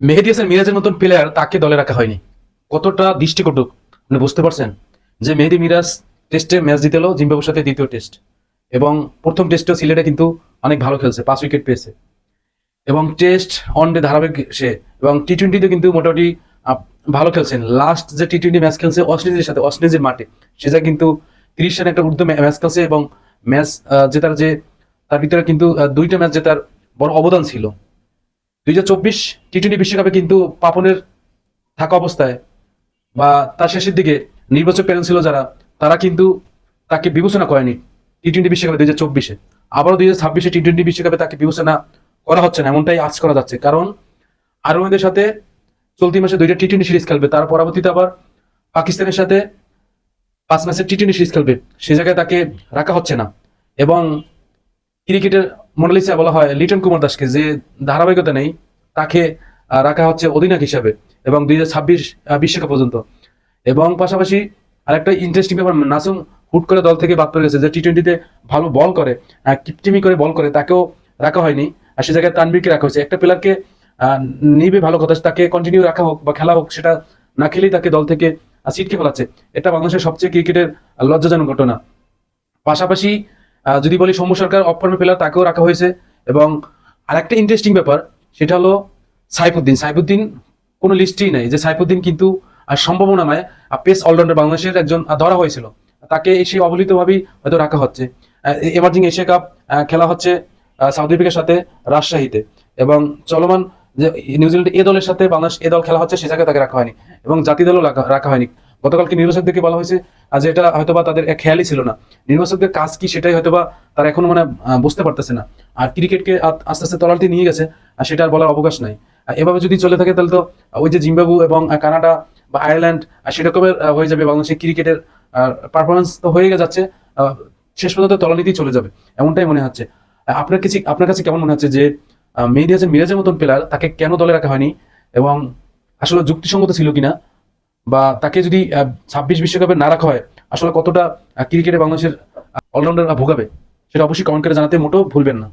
মেহেদি হাসান মিরাজের মতন প্লেয়ার তাকে দলে রাখা হয়নি। কতটা দৃষ্টিকটু মানে বুঝতে পারছেন? যে মেহেদি মিরাজ টেস্টে ম্যাচ জিতে এলো জিম্বাবুর সাথে দ্বিতীয় টেস্ট এবং প্রথম টেস্টেও সিলেটে কিন্তু অনেক ভালো খেলছে, পাঁচ উইকেট পেয়েছে। এবং টেস্ট ডে ধারাবাহিক সে, এবং টি টোয়েন্টিতে কিন্তু মোটামুটি ভালো খেলছেন। লাস্ট যে টি টোয়েন্টি ম্যাচ খেলছে অস্ট্রেলিয়ার সাথে অস্ট্রেলিয়ার মাঠে, সে যা কিন্তু তিরিশ রান একটা ঊর্ধ্ব ম্যাচ খেলছে এবং ম্যাচ জেতার যে, তার ভিতরে কিন্তু দুইটা ম্যাচ জেতার বড় অবদান ছিল। দুই হাজার চব্বিশ বিশ্বকাপে কিন্তু পাপনের থাকা অবস্থায় বা তার শেষের দিকে নির্বাচক প্যানেল ছিল যারা, তারা কিন্তু তাকে বিবেচনা করেনি টি টোয়েন্টি বিশ্বকাপে দুই হাজার চব্বিশে। আবারও দুই হাজার ছাব্বিশে বিশ্বকাপে তাকে বিবেচনা করা হচ্ছে না, এমনটাই আজ করা যাচ্ছে। কারণ আরবের সাথে চলতি মাসে দুইটা টি টোয়েন্টি সিরিজ খেলবে, তার পরবর্তীতে আবার পাকিস্তানের সাথে পাঁচ ম্যাচের টি টোয়েন্টি সিরিজ খেলবে। সে জায়গায় তাকে রাখা হচ্ছে না। এবং ক্রিকেটের মডেলিসা বলা হয় লিটন কুমার দাসকে, যে ধারাবাহিকতা নেই, তাকে রাখা হচ্ছে অধিনায়ক হিসাবে এবং দুই হাজার ছাব্বিশ বিশ্বকাপ পর্যন্ত। এবং পাশাপাশি আরেকটা ইন্টারেস্টিং ব্যাপার, নাসুম হুট করে দল থেকে বাদ পড়ে গেছে, যে টি টোয়েন্টিতে ভালো বল করে কিপটিমি করে বল করে, তাকেও রাখা হয়নি। আর সে জায়গায় তানবীরকে রাখা হয়েছে। একটা প্লেয়ারকে নিবে ভালো কথা, তাকে কন্টিনিউ রাখা হোক বা খেলা হোক, সেটা না খেলেই তাকে দল থেকে ছিটকে ফেলাচ্ছে। এটা বাংলাদেশের সবচেয়ে ক্রিকেটের লজ্জাজনক ঘটনা। পাশাপাশি যদি বলি সৌম্য সরকার অফ ফর্মে প্লেয়ার তাকেও রাখা হয়েছে। এবং আরেকটা ইন্টারেস্টিং ব্যাপার, সেটা হলো সাইফুদ্দিন। সাইফুদ্দিন কোনো লিস্টেই নাই যে সাইফুদ্দিন কিন্তু সম্ভাবনাময় পেস অলরাউন্ডার বাংলাদেশের একজন ধরা হয়েছিল। তাকে সেই অবহেলিতভাবেই হয়তো রাখা হচ্ছে। এমার্জিং এশিয়া কাপ খেলা হচ্ছে সাউথ আফ্রিকার সাথে রাজশাহীতে। এবং চলমান যে নিউজিল্যান্ড এ দলের সাথে বাংলাদেশ এ দল খেলা হচ্ছে, সে জায়গায় তাকে রাখা হয়নি। এবং জাতি দলও রাখা হয়নি। গতকালকে নির্বাচকদেরকে বলা হয়েছে যে এটা হয়তোবা তাদের এক খেয়ালই ছিল না। নির্বাচকদের কাজ কি সেটাই হয়তোবা তারা এখনও মানে বুঝতে পারতেছে না। আর ক্রিকেটকে আস্তে আস্তে তলালতে নিয়ে গেছে, আর সেটা আর বলার অবকাশ নাই। এভাবে যদি চলে থাকে তাহলে তো ওই যে জিম্বাবু এবং কানাডা বা আয়ারল্যান্ড সেরকমের হয়ে যাবে বাংলাদেশের ক্রিকেটের পারফরমেন্স তো হয়ে যাচ্ছে শেষ পর্যন্ত তলানিতেই চলে যাবে, এমনটাই মনে হচ্ছে। আপনার কাছে আপনার কাছে কেমন মনে হচ্ছে যে মেহেদী হাসান মিরাজের মতন প্লেয়ার তাকে কেন দলে রাখা হয়নি? এবং আসলে যুক্তিসঙ্গত ছিল কিনা? বা তাকে যদি ছাব্বিশ বিশ্বকাপে না রাখা হয়, আসলে কতটা ক্রিকেটে বাংলাদেশের অলরাউন্ডাররা ভোগাবে, সেটা অবশ্যই কমেন্ট করে জানাতে মোটেও ভুলবেন না।